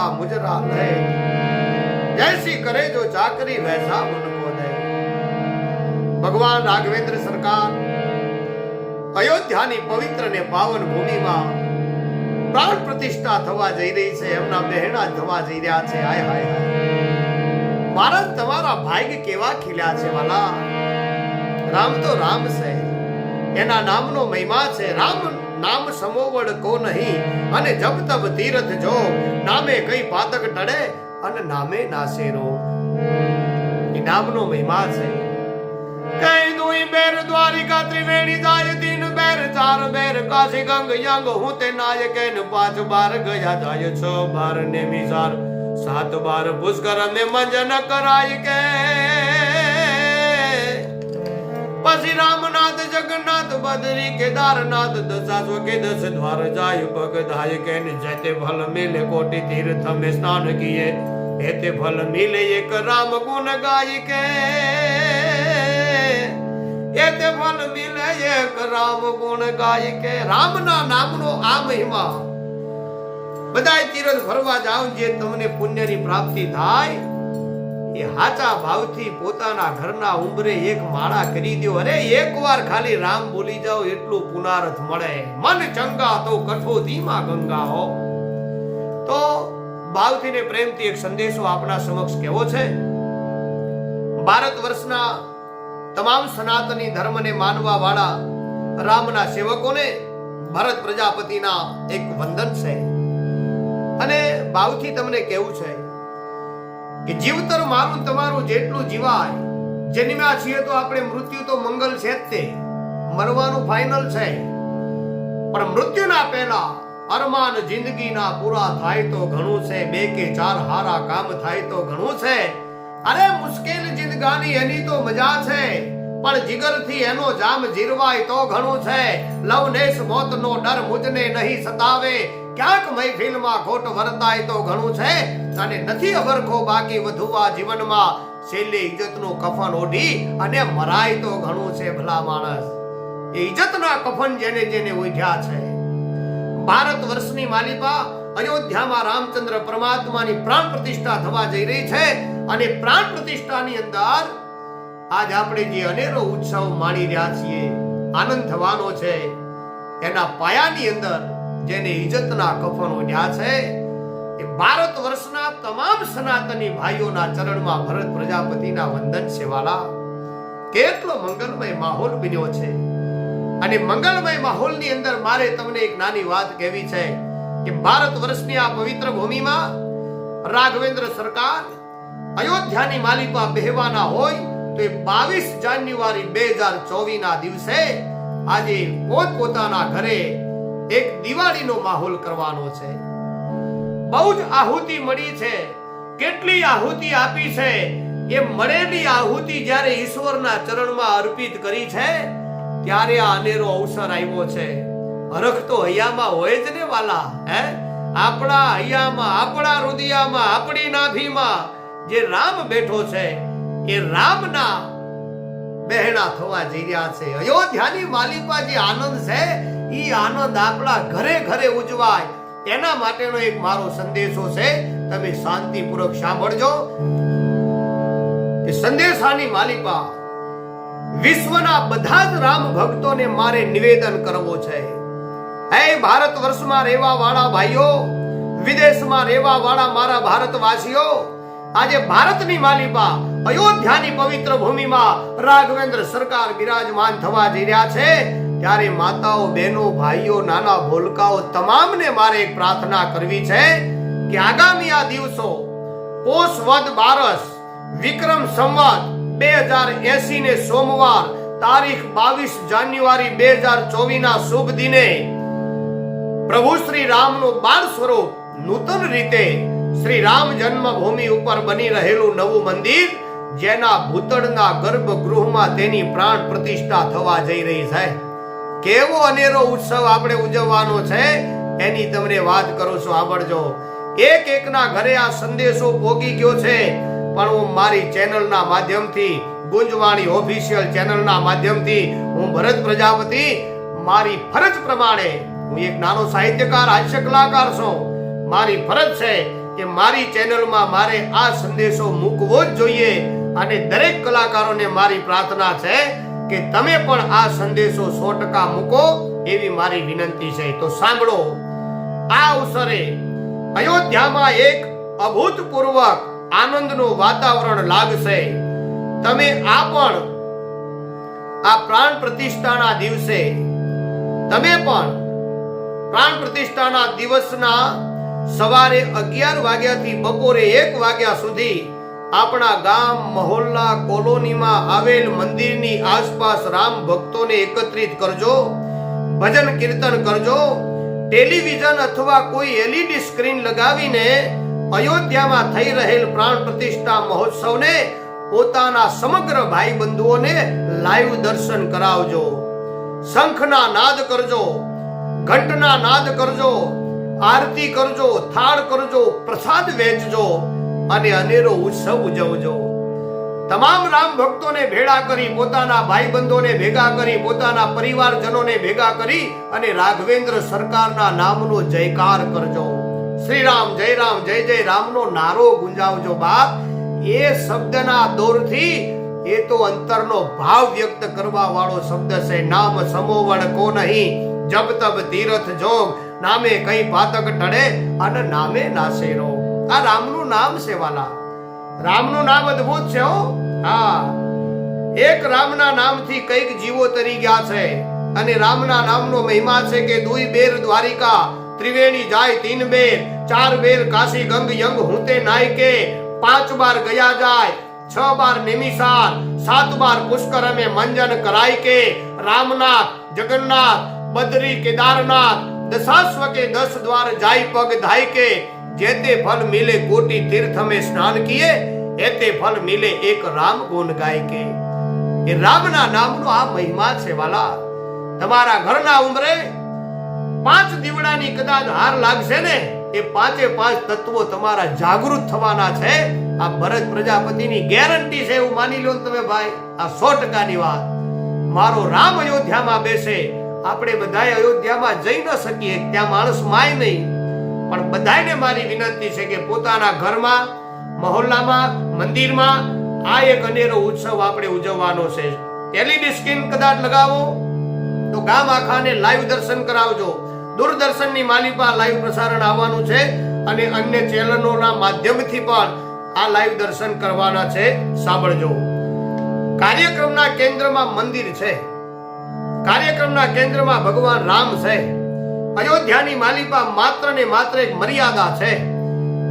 ના મુજરા દે જૈસી કરે જો ચાકરી વૈસા મનકો દે. ભગવાન રાઘવેન્દ્ર સરકાર અયોધ્યાની પવિત્ર ને પાવન ભૂમિમાં પ્રાણ પ્રતિષ્ઠા થવા જઈ રહી છે, એમના બહેણા થવા જઈ રહ્યા છે. હાય હાય હાય. મારા તમારા ભાઈ કેવા ખીલ્યા છે, વાલા. રામ તો રામ છે. એના નામનો મહિમા છે. રામ નામ સમોવડ કો નહીં. અને જબ તબ તીરથ જો. નામે કઈ પાતક ટળે અને નામે નાસેરો એ નામનો મહિમા છે. કઈ દુઈ બેર દ્વારિકા ત્રિવેણી જાય દિન બેર, ચાર બેર, કાશી ગંગ યંગ, હું તે નાયકે ને પાંચ બાર, ગયા જાય છ બાર ને મિસાર સાત બાર પુષ્કર ને મંજન કરાય કે પછી રામનાથ, જગન્નાથ, બદરી, કેદારનાથ દશાસો કે દસ દ્વાર જાય પગધાય કે જતે ફલ મેલે કોટી તીર્થ મે સ્નાન કિયે એતે ફલ મિલે એક રામ ગુણ ગાય કે એતે ફલ મિલે એક રામ ગુણ ગાય કે રામના નામનો આ મહિમા. બધાય તીર્થ ફરવા જાવ જે તમને પુણ્યની પ્રાપ્તિ થાય. એ હાચા ભાવથી પોતાના ઘરના ઉંબરે એક માળા કરી દો અરે, એકવાર ખાલી રામ બોલી જાઓ, એટલું પુનારથ મળે. મન ચંગા તો કઠોતીમાં ગંગા હો. તો ભાવથી ને પ્રેમથી એક સંદેશો આપણા સમક્ષ કેવો છે? ભારત વર્ષના તમામ સનાતની ધર્મને માનવા વાળા રામના સેવકોને ભરત પ્રજાપતિના એક વંદન છે. અને ભાવથી તમને કેવું છે? કે જીવતર મારું તમારું જેટલું જીવાય જન્મ્યા છીએ તો આપણે મૃત્યુ તો મંગલ છે જ તે. મરવાનું ફાઇનલ છે. પણ મૃત્યુના પહેલા અરમાન જિંદગીના પૂરા થાય તો ઘણું છે, બે કે ચાર હારા કામ થાય તો ઘણું છે. અરે મુશ્કેલ જિંદગાની એની તો મજા છે. પણ જીગરથી એનો જામ જીરવાય તો ઘણું છે. લવનેશ મોતનો ડર મુજને નહીં સતાવે. ક્યાંક મહેફિલમાં ખોટ વર્તાય તો ઘણું છે. અને નથી અવરખો બાકી વધુવા જીવનમાં. છેલ્લે ઇજ્જતનું કફન ઓઢી અને મરાય તો ઘણું છે ભલા માણસ. એ ઇજ્જતના કફન જેને જેને ઉઠ્યા છે. ભારત વર્ષની માલિકા અયોધ્યામાં રામચંદ્ર પરમાત્માની પ્રાણ પ્રતિષ્ઠા થવા જઈ રહી છે અને પ્રાણ પ્રતિષ્ઠાની અંદર આજ આપણે જે અનેરો ઉત્સવ માણી રહ્યા છીએ, આનંદ થવાનો છે. એના પાયાની અંદર જેને ઇજ્જતના કફનો જ્યાં છે, એ ભારત વર્ષના તમામ સનાતની ભાઈઓના ચરણમાં ભરત પ્રજાપતિના વંદન સેવાલા. કેટલો મંગલમય માહોલ બન્યો છે. અને મંગલમય માહોલની અંદર મારે તમને એક નાની વાત કહેવી છે કે ભારત વર્ષની આ પવિત્ર ભૂમિમાં રાઘવેન્દ્ર સરકાર અયોધ્યાની માલિકા બેહવાના હોય તો બાવીસ જાન્યુઆરી બે હજાર ચોવીસ ના દિવસે આજે પોતપોતાના ઘરે એક દિવાળીનો માહોલ કરવાનો છે. બહુ જ આહુતિ મળી છે. કેટલી આહુતિ આપી છે એ મળેલી આહુતિ જ્યારે ઈશ્વરના ચરણમાં અર્પિત કરી છે, ત્યારે આ અનેરો અવસર આવ્યો છે. હરખ તો હૈયામાં હોય જ ને વાલા, હે? આપણા હૈયામાં, આપણા રુદિયામાં, આપણી નાભીમાં જે રામ બેઠો છે એ રામના બહેણા થવા જઈ રહ્યા છે. અયોધ્યાની માલિકા જે આનંદ છે? એ આનંદ આપણા ઘરે ઘરે ઉજવાય. એના માટેનો એક મારો સંદેશો છે. તમે શાંતિપૂર્વક સાંભળજો. સંદેશાની માલિકા વિશ્વના બધા જ રામ ભક્તોને મારે નિવેદન કરવો છે. હે ભારત વર્ષમાં રહેવા વાળા ભાઈઓ, વિદેશમાં રહેવા વાળા મારા ભારતવાસીઓ આજે ભારતની માલિકા અયોધ્યાની પવિત્ર ભૂમિમાં રાઘવેન્દ્ર સરકાર બિરાજમાન થવા જઈ રહ્યા છે. ત્યારે માતાઓ, બહેનો, ભાઈઓ, નાના ભોલકાઓ તમામને મારે એક પ્રાર્થના કરવી છે કે આગામી આ દિવસો પોષ વદ બારસ વિક્રમ સંવત બે હજાર એસી ને સોમવાર તારીખ બાવીસ જાન્યુઆરી બે હજાર ચોવીસ ના શુભ દિને પ્રભુ શ્રી રામનું બાળ સ્વરૂપ નૂતન રીતે શ્રી રામ જન્મભૂમિ ઉપર બની રહેલું નવું મંદિર, જેના ભૂતળના ગર્ભગૃહમાં તેની પ્રાણ પ્રતિષ્ઠા થવા જઈ રહી છે. કેવો અનેરો ઉત્સવ આપણે ઉજવવાનો છે, એની તમને વાત કરું છું. સાંભળજો એક એકના ઘરે આ સંદેશો પોગી ગયો છે, પણ હું મારી ચેનલના માધ્યમથી, ગુંજવાણી ઓફિશિયલ ચેનલના માધ્યમથી, હું ભરત પ્રજાપતિ, મારી ફરજ પ્રમાણે, હું એક નાનો સાહિત્યકાર હાસ્ય કલાકાર છું. મારી ફરજ છે કે મારી ચેનલમાં મારે આ સંદેશો મૂકવો જ જોઈએ અને દરેક કલાકારોને મારી પ્રાર્થના છે કે તમે પણ આ સંદેશો સો ટકા મૂકો એવી મારી વિનંતી છે. તો સાંભળો, આ અવસરે અયોધ્યામાં એક અભૂતપૂર્વક આનંદનું વાતાવરણ લાગશે. તમે આ પણ આ પ્રાણ પ્રતિષ્ઠાના દિવસે, તમે પણ પ્રાણ પ્રતિષ્ઠાના દિવસના સવારે અગિયાર વાગ્યાથી બપોરે એક વાગ્યા સુધી આપણા ગામ મહોલ્લા કોલોનીમાં આવેલ મંદિરની આસપાસ રામ ભક્તોને એકત્રિત કરજો, ભજન કીર્તન કરજો, ટેલિવિઝન અથવા કોઈ એલઈડી સ્ક્રીન લગાવીને અયોધ્યામાં થઈ રહેલ પ્રાણ પ્રતિષ્ઠા મહોત્સવને પોતાના સમગ્ર ભાઈ બંધુઓને લાઈવ દર્શન કરાવજો. શંખના નાદ કરજો, ઘંટના નાદ કરજો આરતી કરજો, થાળ કરજો, પ્રસાદ વેચજો અને અનેરો ઉત્સવ ઉજવજો. તમામ રામ ભક્તોને ભેળા કરી પોતાના ભાઈ બંધોને ભેગા કરી પોતાના પરિવારજનોને ભેગા કરી અને રાઘવેન્દ્ર સરકારના નામનો જયકાર કરજો. શ્રી રામ, જય રામ, જય જય રામનો નારો ગુંજાવજો બાપ. એ શબ્દના દોરથી એ તો અંતરનો ભાવ વ્યક્ત કરવા વાળો શબ્દ છે. નામ સમોવણ કો નહીં જબ તબ તીરથ જોગ. નામે કઈ પાતક ટળે અને નામે નાસે રો. આ રામનું નામ છે વાલા. રામનું નામ અદ્ભુત છે હો. હા. એક રામના નામથી કંઈક જીવો તરી ગયા છે અને રામના નામનો મહિમા છે કે દુઈ બેર દ્વારિકા, ત્રિવેણી જાય તીન બેર, ચાર બેર કાશી ગંગ યંગ હુંતે નાયકે, પાંચ બાર ગયા જાય, છ બાર નિમિષાર, સાત બાર પુષ્કર અમે મંજન કરાય કે રામનાથ, જગન્નાથ, બદ્રી કેદારનાથ દશાશ્વ કે દસ દ્વાર જાય પગ ધાય કે જેતે ફલ મિલે કોટી તીર્થ મે સ્નાન કિએ એતે ફલ મિલે એક રામ ગુણ ગાય કે. એ રામના નામનો આ મહિમા છે વાલા. તમારા ઘરના ઉંમરે પાંચ દીવડાની કદાચ હાર લાગશે ને, એ પાંચે પાંચ તત્વો તમારા જાગૃત થવાના છે. આ ભરત પ્રજાપતિની ગેરંટી છે એવું માની લો તમે ભાઈ. આ સો ટકાની વાત. મારો રામ અયોધ્યામાં બેસે આપણે બધાય અયોધ્યામાં જઈ ન શકીએ, ત્યાં માણસ માય નહીં. પણ બધાને મારી વિનંતી છે કે પોતાના ઘરમાં, મહોલ્લામાં, મંદિરમાં આ એક અનેરો ઉત્સવ આપણે ઉજવવાનો છે. એલઈડી સ્ક્રીન કદાચ લગાવો, તો ગામ આખાને લાઈવ દર્શન કરાવજો. દૂરદર્શનની માલિકા લાઈવ પ્રસારણ આવવાનું છે અને અન્ય ચેનલોના માધ્યમથી પણ આ લાઈવ દર્શન કરવાના છે. સાંભળજો. કાર્યક્રમના કેન્દ્રમાં મંદિર છે. કાર્યક્રમના કેન્દ્રમાં ભગવાન રામ છે. અયોધ્યાની માલિકા માત્ર ને માત્ર એક મર્યાદા છે.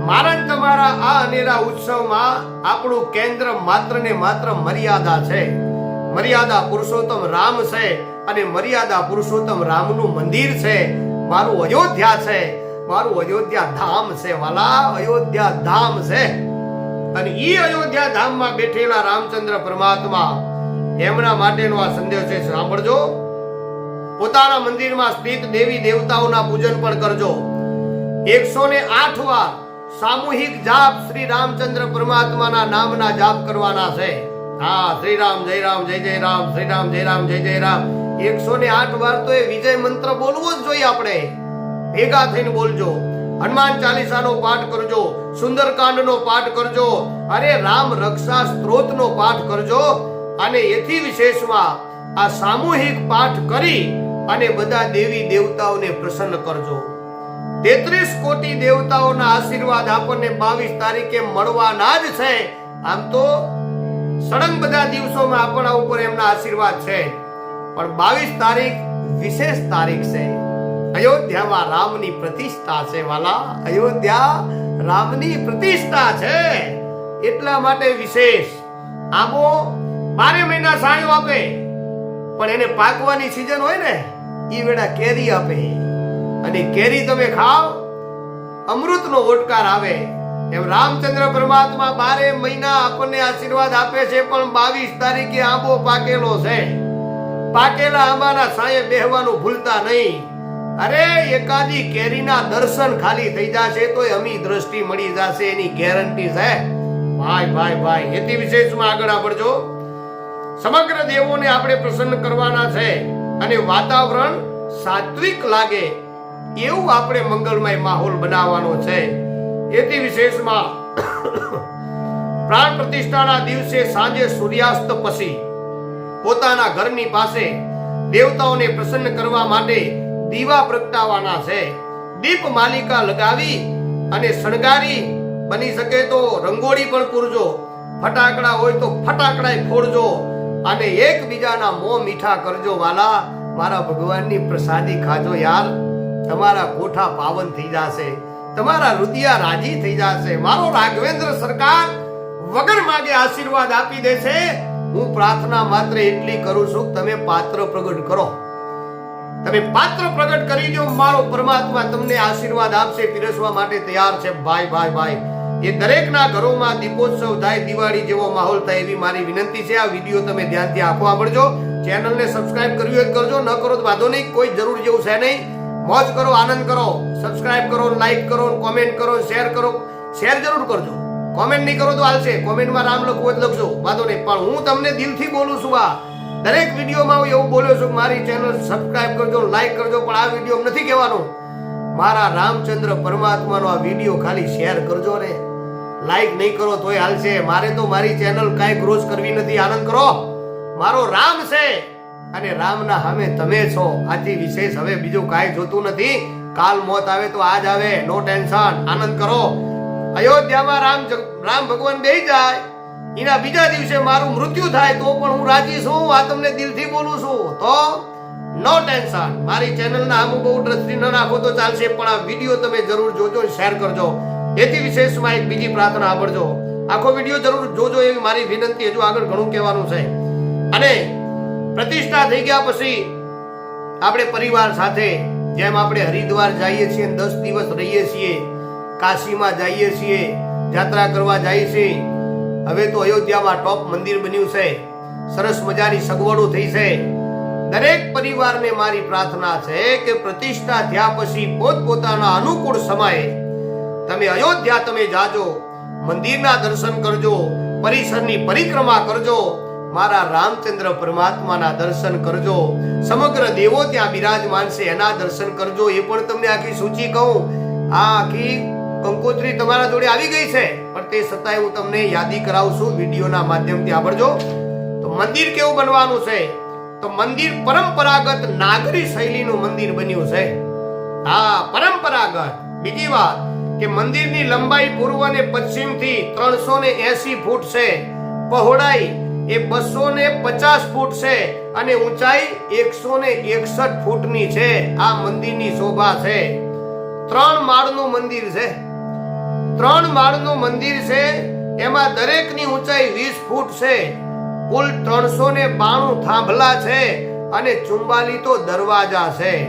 મારા તમારા આ અનેરા ઉત્સવમાં આપણું કેન્દ્ર માત્ર ને માત્ર મર્યાદા છે. મર્યાદા પુરુષોત્તમ રામ છે અને મર્યાદા પુરુષોત્તમ રામનું મંદિર છે. મારું અયોધ્યા છે. મારું અયોધ્યા ધામ છે વાલા, અયોધ્યા ધામ છે. અને ઈ અયોધ્યા ધામમાં બેઠેલા રામચંદ્ર પરમાત્મા એમના માટેનો આ સંદેશ છે. સાંભળજો. પોતાના મંદિરમાં સ્થિત દેવી દેવતાઓના પૂજન પણ કરજો. એકસો ને આઠ વાર સામૂહિક જાપ શ્રી રામચંદ્ર પરમાત્માના નામના જાપ કરવાના છે. હા, શ્રી રામ, જય રામ, જય જય રામ, શ્રી રામ, જય રામ, જય જય રામ. એકસો ને આઠ વાર તો એ વિજય મંત્ર બોલવો જ જોઈએ આપણે. ભેગા થઈને બોલજો. હનુમાન ચાલીસાનો પાઠ કરજો. સુંદરકાંડનો પાઠ કરજો. અરે રામ રક્ષા સ્ત્રોતનો પાઠ કરજો. અને એથી વિશેષમાં આ સામૂહિક પાઠ કરી અને બધા દેવી દેવતાઓને પ્રસન્ન કરજો. તેત્રીસ કોટી દેવતાઓના આશીર્વાદ આપણને બાવીસ તારીખે મળવાના જ છે. આમ તો સળંગ બધા દિવસોમાં આપણા ઉપર એમના આશીર્વાદ છે. પણ બાવીસ તારીખ વિશેષ તારીખ છે. અયોધ્યામાં રામની પ્રતિષ્ઠા છે, વાલા. અયોધ્યા રામની પ્રતિષ્ઠા છે. એટલા માટે વિશેષ. આંબો બારે મહિના સાયો આપે. પણ એને પાકવાની સિઝન હોય ને એ વેળા કેરી આપે. અને કેરી તમે ખાઓ, અમૃતનો ઓટકાર આવે. એમ રામચંદ્ર પરમાત્મા બારે મહિના આપણને આશીર્વાદ આપે છે, પણ બાવીસ તારીખે આંબો પાકેલો છે. પાકેલા આંબાના સાયે બેહવાનું ભૂલતા નહીં. અરે, એકાદી કેરીના દર્શન ખાલી થઈ જશે તો અમી દ્રષ્ટિ મળી જશે, એની ગેરંટી છે. ભાઈ ભાઈ ભાઈ, એથી વિશેષમાં આગળ આપડજો સમગ્ર દેવોને આપણે પ્રસન્ન કરવાના છે અને વાતાવરણ સાત્વિક લાગે એવું આપણે મંગલમય માહોલ બનાવવાનો છે. એથી વિશેષમાં પ્રાણ પ્રતિષ્ઠાના દિવસે સાંજે સૂર્યાસ્ત પછી પોતાના ઘરની પાસે દેવતાઓને પ્રસન્ન કરવા માટે દીવા પ્રગટાવવાના છે. દીપ માલિકા લગાવી અને શણગારી બની શકે તો રંગોળી પણ પૂરજો. ફટાકડા હોય તો ફટાકડા ફોડજો. અને એકબીજાના મોં મીઠા કરજો વાલા. મારા ભગવાનની પ્રસાદી ખાજો યાર. તમારા કોઠા પાવન થઈ જશે. તમારા રુદિયા રાજી થઈ જશે. મારો રાઘવેન્દ્ર સરકાર વગર માગે આશીર્વાદ આપી દેશે. હું પ્રાર્થના માત્ર એટલી કરું છું તમે પાત્ર પ્રગટ કરો. તમે પાત્ર પ્રગટ કરી દો. મારો પરમાત્મા તમને આશીર્વાદ આપશે, પીરસવા માટે તૈયાર છે. ભાઈ ભાઈ ભાઈ એ દરેકના ઘરોમાં દીપોત્સવ થાય, દિવાળી જેવો માહોલ થાય એવી મારી વિનંતી છે. આ વીડિયો તમે ધ્યાનથી આખો સાંભળજો ચેનલને સબસ્ક્રાઇબ કરવી હોય કરજો. ન કરો તો વાંધો નહીં. કોઈ જરૂર જેવું છે નહીં. મોજ કરો, આનંદ કરો. સબસ્ક્રાઇબ કરો લાઈક કરો કોમેન્ટ કરો શેર કરો. શેર જરૂર કરજો. કોમેન્ટ નહીં કરો તો હાલશે. કોમેન્ટમાં રામ લખવું જ લખજો. વાંધો નહીં. પણ હું તમને દિલથી બોલું છું આ. દરેક વિડીયોમાં હું એવું બોલ્યો છું મારી ચેનલ સબસ્ક્રાઇબ કરજો લાઈક કરજો, પણ આ વીડિયો નથી કહેવાનો. મારા રામચંદ્ર પરમાત્માનો આ વીડિયો ખાલી શેર કરજો ને. લાઈક નહીં કરો તોય હાલશે. મારે તો મારી ચેનલ કાંઈ ક્રોસ કરવી નથી. આનંદ કરો. મારો રામ છે. અને રામના સામે તમે છો. આથી વિશેષ હવે બીજું કાંઈ જોતું નથી. કાલ મોત આવે તો આજ આવે. નો ટેન્શન આનંદ કરો. અયોધ્યામાં રામ રામ ભગવાન બેહી જાય. એના બીજા દિવસે મારું મૃત્યુ થાય તો પણ હું રાજી છું. આ તમને દિલથી બોલું છું. તો નો ટેન્શન મારી ચેનલના આમ બહુ દ્રષ્ટિ ન નાખો તો ચાલશે. પણ આ વીડિયો તમે જરૂર જોજો શેર કરજો. એથી વિશેષમાં એક બીજી પ્રાર્થના સાંભળજો. આખો વીડિયો જરૂર જોજો એવી મારી વિનંતી, હજુ આગળ ઘણું કહેવાનું છે. અને પ્રતિષ્ઠા થઈ ગયા પછી આપણે પરિવાર સાથે જેમ આપણે હરિદ્વાર જઈએ છીએ, દસ દિવસ રહીએ છીએ, કાશીમાં જઈએ છીએ યાત્રા કરવા જઈએ છીએ હવે તો અયોધ્યામાં ટોપ મંદિર બન્યું છે. સરસ મજાની સગવડો થઈ છે. દરેક પરિવારને મારી પ્રાર્થના છે કે પ્રતિષ્ઠા થયા પછી પોતપોતાના અનુકૂળ સમયે તમે અયોધ્યા તમે જાજો, મંદિરના દર્શન કરજો, પરિસરની પરિક્રમા કરજો, મારા રામચંદ્ર પરમાત્માના દર્શન કરજો, સમગ્ર દેવો ત્યાં બિરાજમાન છે, એના દર્શન કરજો, એ પણ તમને આખી સૂચિ કહું. આ આખી કંકોત્રી તમારા જોડે આવી ગઈ છે, પણ તે છતાંય હું તમને યાદી કરાવું છું, વિડીયોના માધ્યમથી આવડજો. તો મંદિર કેવું બનવાનું છે? તો મંદિર પરંપરાગત નાગરી શૈલીનું મંદિર બન્યું છે. આ પરંપરાગત. બીજી વાત કે મંદિરની લંબાઈ પૂર્વ અને પશ્ચિમથી ત્રણસો ને એસી ફૂટ છે. પહોળાઈ એ બસો ને પચાસ ફૂટ છે અને ઊંચાઈ એકસો ને એકસઠ ફૂટની છે. આ મંદિરની શોભા છે. ત્રણ માળનું મંદિર છે. ત્રણ માળનું મંદિર છે. એમાં દરેકની ઊંચાઈ વીસ ફૂટ છે. કુલ ત્રણસો ને બાણું થાંભલા છે અને ચુંબાલી તો દરવાજા છે.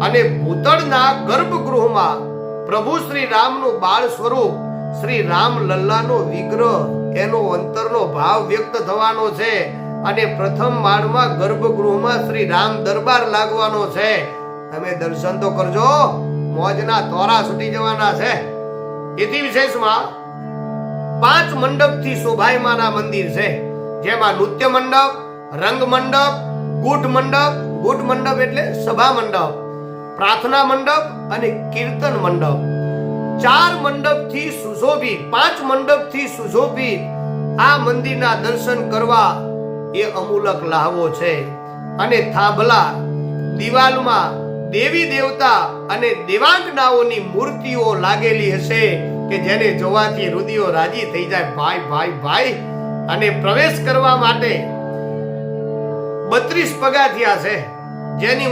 અને ભૂતળના ગર્ભગૃહમાં પ્રભુ શ્રી રામનું બાળ સ્વરૂપ, શ્રી રામ લલ્લાનો વિગ્રહ, એનો અંતરનો ભાવ વ્યક્ત થવાનો છે અને પ્રથમ માળમાં ગર્ભગૃહમાં શ્રી રામ દરબાર લાગવાનો છે. તમે દર્શન તો કરજો, મોજના તોરા છૂટી જવાના છે. એથી વિશેષમાં પાંચ મંડપથી શોભાયમાન મંદિર છે, જેમાં નૃત્ય મંડપ, રંગ મંડપ ગુટ મંડપ ગુટ મંડપ એટલે સભા મંડપ. પ્રાર્થના મંડપ અને કીર્તન મંડપ. ચાર મંડપથી સુશોભિત, પાંચ મંડપથી સુશોભિત આ મંદિરના દર્શન કરવા એ અમૂલક લાહવો છે. અને થાંભલા, દિવાલમાં દેવી દેવતા અને દેવાંગનાઓની મૂર્તિઓ લાગેલી હશે કે જેને જોવાથી હૃદયો રાજી થઈ જાય. ભાઈ ભાઈ ભાઈ. અને પ્રવેશ કરવા માટે બત્રીસ પગાથિયા છે. જેની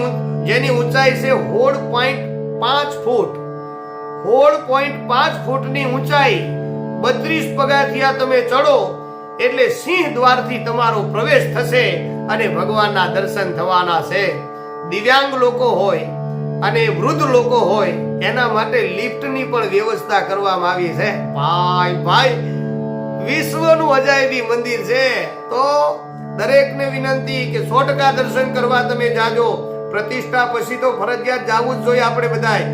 જેની ઊંચાઈ છે હોળ પોઈન્ટ પાંચ ફૂટ. હોળ પોઈન્ટ પાંચ ફૂટની ઊંચાઈ બત્રીસ પગાથિયા તમે ચડો એટલે સિંહ દ્વારથી તમારો પ્રવેશ થશે અને ભગવાનના દર્શન થવાના છે. દિવ્યાંગ લોકો હોય અને વૃદ્ધ લોકો હોય એના માટે લિફ્ટની પણ વ્યવસ્થા કરવામાં આવી છે. ભાઈ ભાઈ, વિશ્વનું અજાયબી મંદિર છે. તો દરેકને વિનંતી કે સો ટકા દર્શન કરવા તમે જાજો. પ્રતિષ્ઠા પછી તો ફરજિયાત જાવું જ જોઈએ આપણે બધાય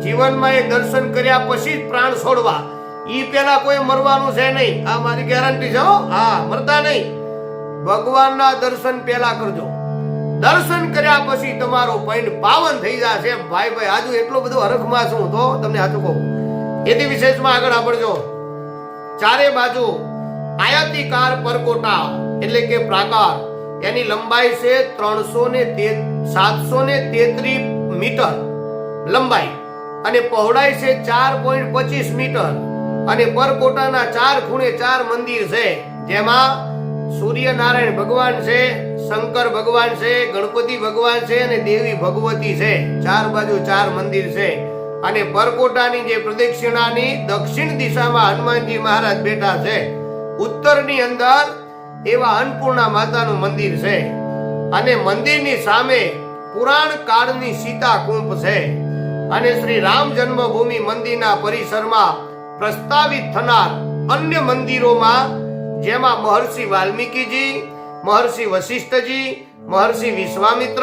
જીવનમાં એ દર્શન કર્યા પછી જ પ્રાણ છોડવા. ઈ પેલા કોઈ મરવાનું છે નહીં. આ મારી ગેરંટી છે હો. મરતા નહીં. ભગવાનના દર્શન પેલા કરજો. દર્શન કર્યા પછી તમારો પૈન પાવન થઈ જશે ભાઈ ભાઈ, આજુ એટલો બધો હરખમાં છું તો તમને સાચું કહું. એથી વિશેષમાં આગળ આવડજો ચારે બાજુ આયાતીકાર પરકોટા એટલે કે પ્રાકાર. એની લંબાઈ છે ત્રણસો ને સાતસો ને તેત્રીસ મીટર લંબાઈ અને પહોળાઈ છે ચાર પોઈન્ટ પચીસ મીટર અને પરકોટાના ચાર ખૂણે ચાર મંદિર છે. જેમાં સૂર્યનારાયણ ભગવાન છે, શંકર ભગવાન છે, ગણપતિ ભગવાન છે અને દેવી ભગવતી છે. ચાર બાજુ ચાર મંદિર છે. અને પરકોટાની જે પ્રદક્ષિણાની દક્ષિણ દિશામાં હનુમાનજી મહારાજ બેઠા છે. ઉત્તરની અંદર એવા અન્નપૂર્ણા માતાનું મંદિર છે. અને મંદિરની સામે પુરાણ કાળની સીતા કુંભ છે. અને શ્રી રામ જન્મભૂમિ મંદિરના પરિસરમાં પ્રસ્તાવિત થનાર અન્ય મંદિરોમાં, જેમાં મહર્ષિ વાલ્મીકીજી, મહર્ષિ વશિષ્ઠજી, મહર્ષિ વિશ્વામિત્ર,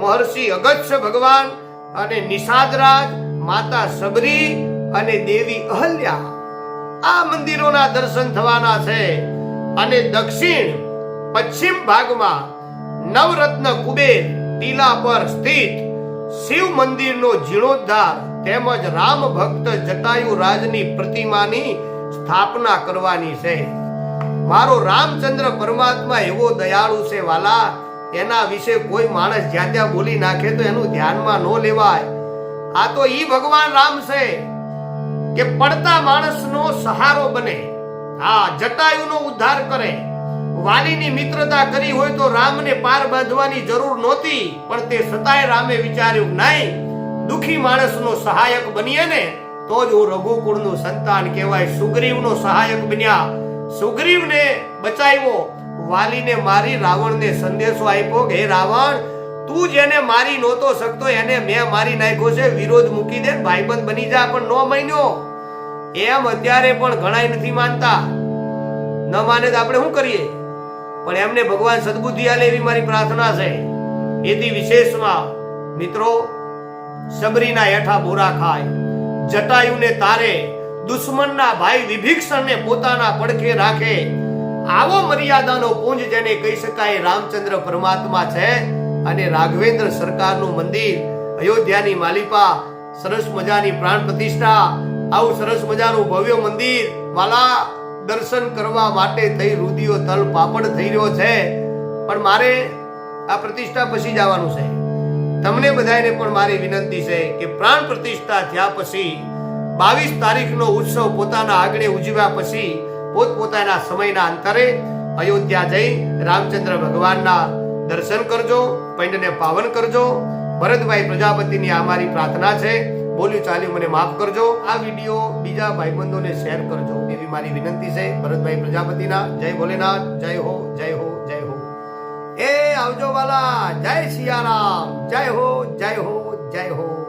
મહર્ષિ અગત્ય ભગવાન અને નિષાદરાજ, માતા સબરી અને દેવી અહલ્યા આ મંદિરોના દર્શન થવાના છે. અને દક્ષિણ, પશ્ચિમ ભાગમાં નવરત્ન કુબેર ટીલા પર સ્થિત શિવ મંદિરનો જીર્ણોદ્ધાર તેમજ રામ ભક્ત જટાયુ રાજની પ્રતિમાની સ્થાપના કરવાની છે. મારો રામચંદ્ર પરમાત્મા એવો દયાળુ છે વાલા, એના વિશે કોઈ માણસ જ્યાં ત્યાં બોલી નાખે તો એનું ધ્યાનમાં ન લેવાય. આ તો ઈ ભગવાન રામ છે કે પડતા માણસનો સહારો બને, હા, જટાયુનો ઉદ્ધાર કરે. વાલીની મિત્રતા કરી હોય તો રામને પાર બાંધવાની જરૂર નહોતી, પણ તે છતાંય રામે વિચાર્યું, નહીં, દુખી માણસનો સહાયક બનીએ ને, તો જ હું રઘુકુળનું સંતાન કહેવાય. સુગ્રીવનો સહાયક બન્યા. સુગ્રીવને બચાવ્યો. વાલીને મારી રાવણને સંદેશો આપ્યો કે રાવણ, તું જેને મારી નહોતો શકતો, એને મેં મારી નાખ્યો છે, વિરોધ મૂકી દે ભાઈબંધ બની જા. પણ નો માન્યો. એમ અત્યારે પણ ઘણાય નથી માનતા. ન માને તો આપણે શું કરીએ? પણ એમને ભગવાન સદબુદ્ધિ આલે એવી મારી પ્રાર્થના છે. એથી વિશેષમાં મિત્રો, સબરીના હેઠા બોરા ખાય. જટાયુને તારે દુશ્મનના ભાઈ વિભીક્ષણને પોતાના પડખે રાખે. આવો મર્યાદાનો પુંજ જેને કહી શકાય રામચંદ્ર પરમાત્મા છે અને રાઘવેન્દ્ર સરકારનું મંદિર, અયોધ્યાની માલિપા, સરસ મજાની પ્રાણ પ્રતિષ્ઠા, આવું સરસ મજાનું ભવ્ય મંદિર, વાલા દર્શન કરવા માટે થઈ રુધિયો તલ પાપડ થઈ રહ્યો છે. પણ મારે આ પ્રતિષ્ઠા પછી જવાનું છે. તમને બધાને પણ મારી વિનંતી છે કે પ્રાણ પ્રતિષ્ઠા થયા પછી બાવીસ તારીખનો ઉત્સવ પોતાના આગળ ઉજવ્યા પછી પોતપોતાના સમયના અંતરે અયોધ્યા જઈ રામચંદ્ર ભગવાનના દર્શન કરજો, પંડને પાવન કરજો. ભરતભાઈ પ્રજાપતિની અમારી પ્રાર્થના છે. બોલ્યું, ચાલ્યું, મને માફ કરજો. આ વીડિયો બીજા ભાઈબંધોને શેર કરજો. એવી મારી વિનંતી છે ભરતભાઈ પ્રજાપતિના. જય ભોલેનાથ. જય હો જય હો જય હો. એ આવજો વાલા. જય સિયારામ જય હો જય હો જય હો.